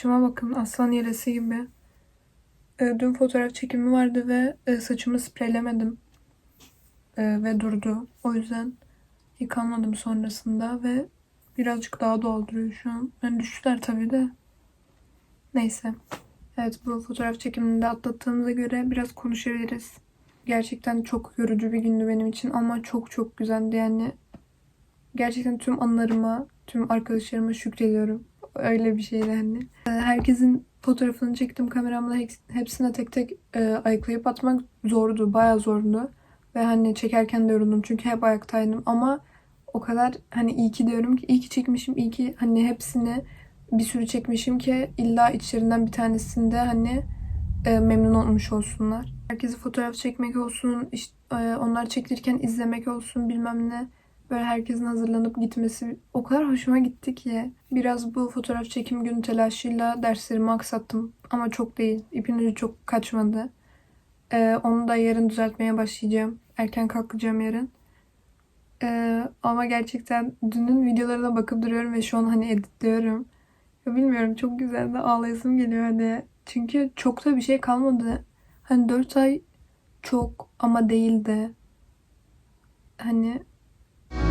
Saçıma bakın aslan yeresi gibi. Ee, Dün fotoğraf çekimi vardı ve e, saçımı spreylemedim. Ee, Ve durdu. O yüzden yıkanmadım sonrasında ve birazcık daha doğal şu an. Yani düştüler tabii de. Neyse. Evet bu fotoğraf çekimini de atlattığımıza göre biraz konuşabiliriz. Gerçekten çok yorucu bir gündü benim için ama çok çok güzeldi yani. Gerçekten tüm anılarıma, tüm arkadaşlarıma şükrediyorum. Öyle bir şeydi hani. Ee, Herkesin fotoğrafını çektim kameramla hep- hepsine tek tek e, ayıklayıp atmak zordu. Bayağı zordu. Ve hani çekerken de yoruldum çünkü hep ayaktaydım ama o kadar hani iyi ki diyorum ki iyi ki çekmişim iyi ki hani hepsini bir sürü çekmişim ki illa içlerinden bir tanesinde hani e, memnun olmuş olsunlar. Herkesi fotoğraf çekmek olsun, işte, e, onlar çekilirken izlemek olsun bilmem ne. Böyle herkesin hazırlanıp gitmesi o kadar hoşuma gitti ki. Biraz bu fotoğraf çekim günü telaşıyla derslerimi aksattım. Ama çok değil. İpin ucu çok kaçmadı. E, onu da yarın düzeltmeye başlayacağım. Erken kalkacağım yarın. E, ama gerçekten dünün videolarına bakıp duruyorum ve şu an hani editliyorum. Ya bilmiyorum çok güzel de ağlayasım geliyor hani. Çünkü çok da bir şey kalmadı. Hani 4 ay çok ama değil de. Hani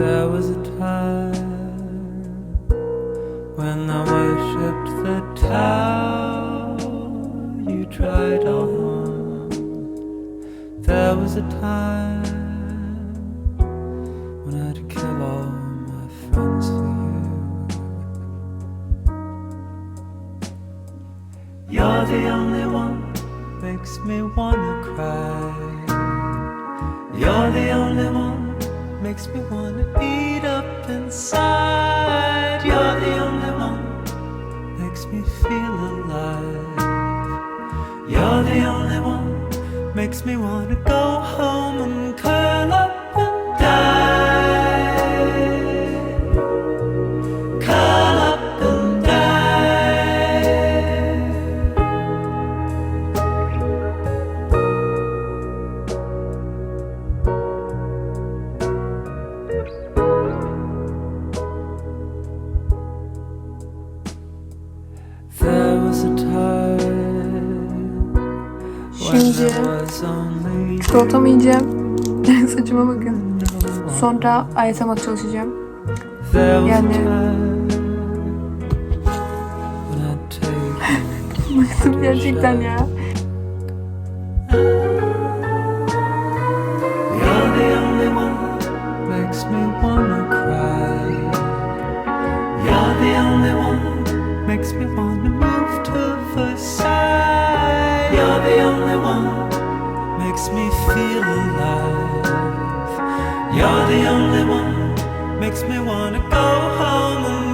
There was a time when I worshipped the tower you tried on. There was a time when I'd kill all my friends for you. You're the only one makes me wanna cry. You're the only one makes me wanna eat up inside. You're the only one makes me feel alive. You're the only one makes me wanna go home Şimdi çikolatamı yiyeceğim. Saçıma bakın. Sonra ayetamat çalışacağım. Yani- Bıktım gerçekten ya. Only one makes me feel alive. You're the only one makes me wanna go home